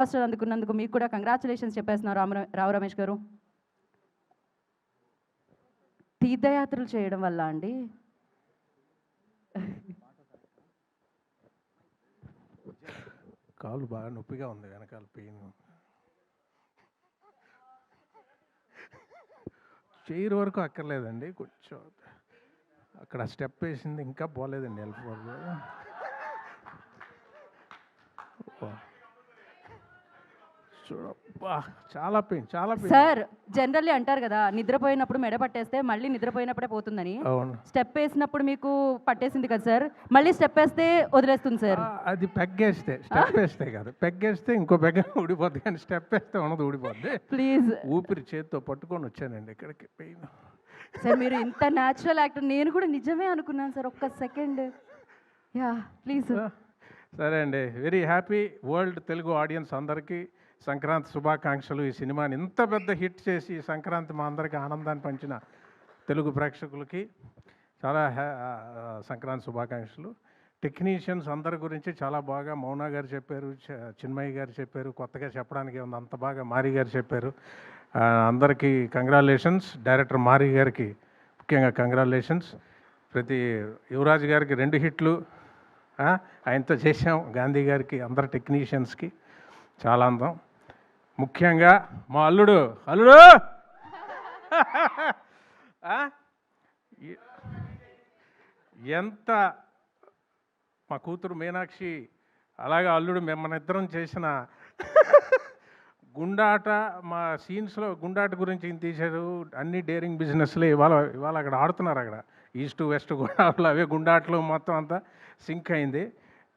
First అందుకున్నందుకు మీకు కూడా congratulations చెప్పేస్తున్నారు రామ రావు రమేష్ గారు. తీర్థయాత్రలు చేయడం వల్ల అండి. కాలు బాగా నొప్పిగా ఉంది వెనకాల పెయిన్. చైర్ వరకు అక్కర్లేదండి కొంచెం అక్కడ స్టెప్ వేసింది ఇంకా పోలేదండి వెళ్ళిపోదు చూడబ్బా చాలా పెయిన్ చాలా పెయిన్. సార్ జనరల్లీ అంటారు కదా నిద్రపోయినప్పుడు మెడ పట్టేస్తే మళ్ళీ నిద్రపోయినప్పుడే పోతుందని. అవును. స్టెప్ వేసినప్పుడు మీకు పట్టేసింది కదా సార్ మళ్ళీ స్టెప్ వేస్తే వదిలేస్తుంది సార్. ఆ, అది పెగ్గేస్తే స్టెప్ వేస్తే కాదు. పెగ్గేస్తే ఇంకో పెగ్గ ఊడిపోద్ది కానీ స్టెప్ వేస్తే ఉన్నది ఊడిపోద్ది. ప్లీజ్ ఊపిరి చేత్తో పట్టుకొని వచ్చానండి ఇక్కడికి పెయిన్. సార్ మీరు ఇంత న్యాచురల్ యాక్టర్ నేను కూడా నిజమే అనుకున్నాను సార్ ఒక్క సెకండ్. యా ప్లీజ్ సరే అండి. Very happy world Telugu audience అందరికీ. సంక్రాంతి శుభాకాంక్షలు. ఈ సినిమాని ఇంత పెద్ద హిట్ చేసి సంక్రాంతి మా అందరికీ ఆనందాన్ని పంచిన తెలుగు ప్రేక్షకులకి చాలా హ్యా సంక్రాంతి శుభాకాంక్షలు. టెక్నీషియన్స్ అందరి గురించి చాలా బాగా మౌనా గారు చెప్పారు చిన్మయ్య గారు చెప్పారు కొత్తగా చెప్పడానికి ఉంది అంత బాగా మారి గారు చెప్పారు. అందరికీ కంగ్రాలేషన్స్ డైరెక్టర్ మారి గారికి ముఖ్యంగా కంగ్రాలేషన్స్ ప్రతి యువరాజ్ గారికి రెండు హిట్లు. ఆయనతో చేసాం గాంధీ గారికి అందరు టెక్నీషియన్స్కి చాలా అందం. ముఖ్యంగా మా అల్లుడు. అల్లుడు! ఎంత మా కూతురు మీనాక్షి అలాగే అల్లుడు మిమ్మల్ని ఇద్దరం చేసిన గుండాట మా సీన్స్లో గుండాట గురించి ఏం తీశారు. అన్ని డేరింగ్ బిజినెస్లు. ఇవాళ ఇవాళ అక్కడ ఆడుతున్నారు అక్కడ. ఈస్ట్ వెస్ట్ గుండాట్లు అవే గుండాట్లు మొత్తం అంతా సింక్ అయింది.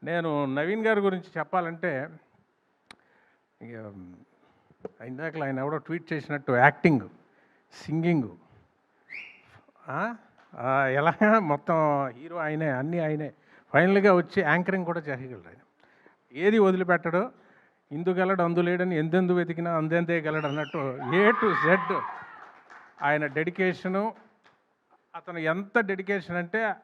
నేను నవీన్ గారి గురించి చెప్పాలంటే ఇక ఇందాక ఆయన ఎవడో ట్వీట్ చేసినట్టు యాక్టింగ్ సింగింగ్. ఎలా? మొత్తం హీరో ఆయనే అన్నీ ఆయనే. ఫైనల్గా వచ్చి యాంకరింగ్ కూడా చేయగలడు ఆయన. ఏది వదిలిపెట్టడు? ఇందు అందులేడని ఎందెందు వెతికినా అందెందే గలడు అన్నట్టు ఏ టు జెడ్ ఆయన డెడికేషను అతను ఎంత డెడికేషన్ అంటే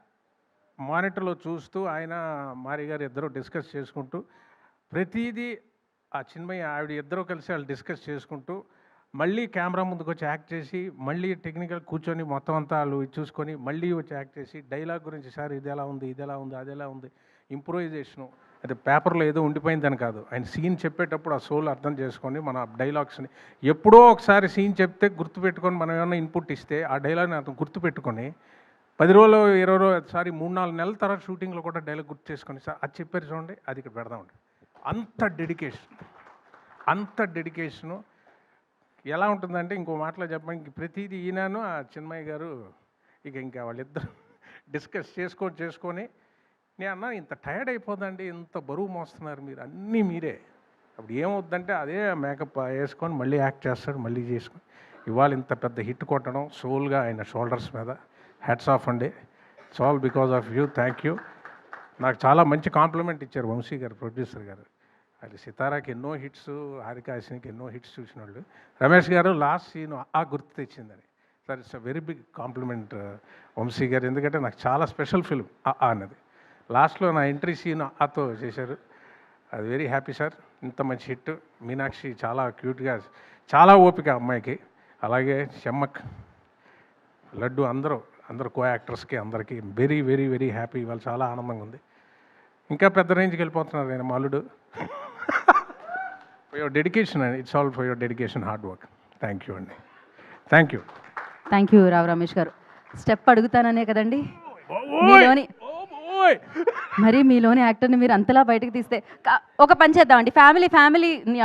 మానిటర్లో చూస్తూ ఆయన మారి గారు ఇద్దరు డిస్కస్ చేసుకుంటూ ప్రతీదీ ఆ చిన్మయ్య ఆవిడ ఇద్దరు కలిసి వాళ్ళు డిస్కస్ చేసుకుంటూ మళ్ళీ కెమెరా ముందుకు వచ్చి యాక్ట్ చేసి మళ్ళీ టెక్నికల్ కూర్చొని మొత్తం అంతా వాళ్ళు చూసుకొని మళ్ళీ వచ్చి యాక్ట్ చేసి డైలాగ్ గురించి సార్ ఇది ఎలా ఉంది ఇది ఎలా ఉంది అది ఎలా ఉంది? ఇంప్రూవైజేషను. అది పేపర్లో ఏదో ఉండిపోయిందని కాదు. ఆయన సీన్ చెప్పేటప్పుడు ఆ సోల్ అర్థం చేసుకొని మన డైలాగ్స్ని ఎప్పుడో ఒకసారి సీన్ చెప్తే గుర్తుపెట్టుకొని మనం ఏమైనా ఇన్పుట్ ఇస్తే ఆ డైలాగ్ని అతను గుర్తుపెట్టుకొని పది రోజులు ఇరవై రోజులు సారీ మూడు నాలుగు నెలల తర్వాత షూటింగ్లో కూడా డైలాగ్ గుర్తు చేసుకొని సార్ అది చెప్పారు చూడండి అది ఇక్కడ పెడదామండి. అంత డెడికేషన్. అంత డెడికేషను. ఎలా ఉంటుందంటే ఇంకో మాటలో చెప్పడానికి ప్రతిదీ ఈయనను ఆ చిన్మయ్య గారు ఇక ఇంకా వాళ్ళిద్దరు డిస్కస్ చేసుకొని చేసుకొని నేను అన్నా ఇంత టైర్డ్ అయిపోదండి ఇంత బరువు మోస్తున్నారు మీరు అన్నీ మీరే. అప్పుడు ఏమవుద్దంటే అదే మేకప్ వేసుకొని మళ్ళీ యాక్ట్ చేస్తాడు మళ్ళీ చేసుకొని. ఇవాళ ఇంత పెద్ద హిట్ కొట్టడం సోల్గా ఆయన షోల్డర్స్ మీద. హ్యాట్స్ ఆఫ్ అండి. It's all because of you thank you నాకు చాలా మంచి కాంప్లిమెంట్ ఇచ్చారు వంశీ గారు ప్రొడ్యూసర్ గారు. అది సితారాకి ఎన్నో హిట్స్ హారికాసినికి ఎన్నో హిట్స్ చూసిన వాళ్ళు రమేష్ గారు లాస్ట్ సీన్ ఆ గుర్తు తెచ్చిందని. Sir it's a very big compliment Vamsi గారు. ఎందుకంటే నాకు చాలా స్పెషల్ ఫిల్మ్ ఆ అన్నది. లాస్ట్లో నా ఎంట్రీ సీన్ ఆతో చేశారు. అది వెరీ హ్యాపీ సార్. ఇంత మంచి హిట్. మీనాక్షి చాలా క్యూట్గా చాలా ఓపిక అమ్మాయికి. అలాగే చెమ్మక్ లడ్డు అందరూ అందరు కో యాక్టర్స్కి అందరికీ వెరీ వెరీ వెరీ హ్యాపీ ఇవాళ చాలా ఆనందంగా ఉంది. ఇంకా పెద్ద రేంజ్కి వెళ్ళిపోతున్నారు నేను మాలుడు ఫర్ యువర్ డెడికేషన్ అండి it's all for your dedication hard work thank you అండి. Thank you thank you Rao Ramesh గారు. స్టెప్ అడుగుతాననే కదండి. మీలోని మరి మీలోని యాక్టర్ని మీరు అంతలా బయటకు తీస్తే ఒక పని చేద్దామండి. ఫ్యామిలీ ఫ్యామిలీని